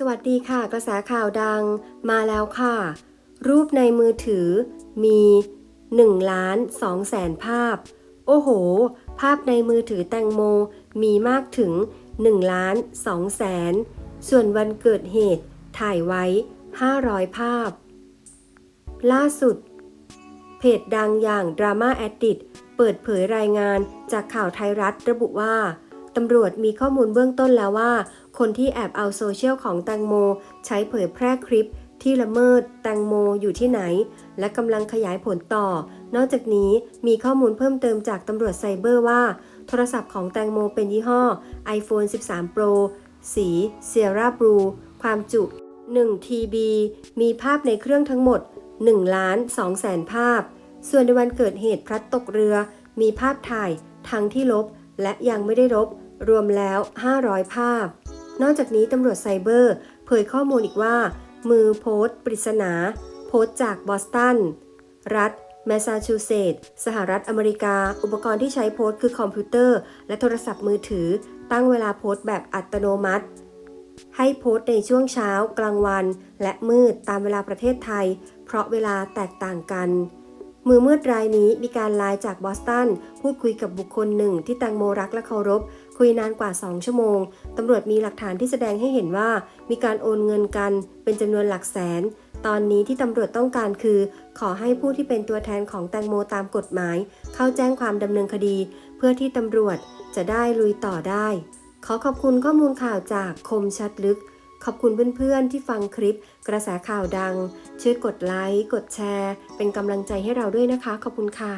สวัสดีค่ะ กระแสข่าวดังมาแล้วค่ะ รูปในมือถือมี1ล้าน2แสนภาพ โอ้โห ภาพในมือถือแตงโมมีมากถึง1ล้าน2แสนส่วนวันเกิดเหตุถ่ายไว้ 500 ภาพ ล่าสุด เพจดังอย่าง Drama Addict เปิดเผยรายงานจากข่าวไทยรัฐระบุว่า ตำรวจมีข้อมูลเบื้องต้นแล้วว่า คนที่แอบเอาโซเชียลของแตงโม ใช้เผยแพร่คลิป ที่ละเมิดแตงโมอยู่ที่ไหน และกำลังขยายผลต่อ นอกจากนี้มีข้อมูลเพิ่มเติมจากตำรวจไซเบอร์ว่า โทรศัพท์ของแตงโมเป็นยี่ห้อ iPhone 13 Pro สี Sierra Blue ความจุ 1 TB มีภาพในเครื่องทั้งหมด1ล้าน2แสนภาพ ส่วนในวันเกิดเหตุพลัดตกเรือ มีภาพถ่ายทั้งที่ลบและยังไม่ได้ลบ รวมแล้ว 500 ภาพ นอกจากนี้ตำรวจไซเบอร์ เผยข้อมูลอีกว่า มือโพสต์ ปริศนา โพสต์จากบอสตัน รัฐแมสซาชูเซตส์สหรัฐอเมริกา อุปกรณ์ที่ใช้โพสต์คือคอมพิวเตอร์ และโทรศัพท์มือถือ ตั้งเวลาโพสต์แบบอัตโนมัติ ให้โพสต์ในช่วงเช้า กลางวัน และมืดตามเวลาประเทศไทย เพราะเวลาแตกต่างกัน มือมืดรายนี้มีการไลน์จากบอสตัน พูดคุยกับบุคคลหนึ่งที่แตงโมรักและเคารพ คุยนานกว่า 2 ชั่วโมง ตำรวจมีหลักฐานที่แสดงให้เห็นว่า มีการโอนเงินกันเป็นจำนวนหลักแสน ตอนนี้ที่ตำรวจต้องการคือ ขอให้ผู้ที่เป็นตัวแทนของแตงโมตามกฎหมาย เข้าแจ้งความดำเนินคดี เพื่อที่ตำรวจจะได้ลุยต่อได้ ขอขอบคุณข้อมูลข่าวจากคมชัดลึก ขอบคุณเพื่อนๆที่ฟังคลิป กระแสข่าวดัง ช่วยกดไลค์ กดแชร์ เป็นกำลังใจให้เราด้วยนะคะ ขอบคุณค่ะ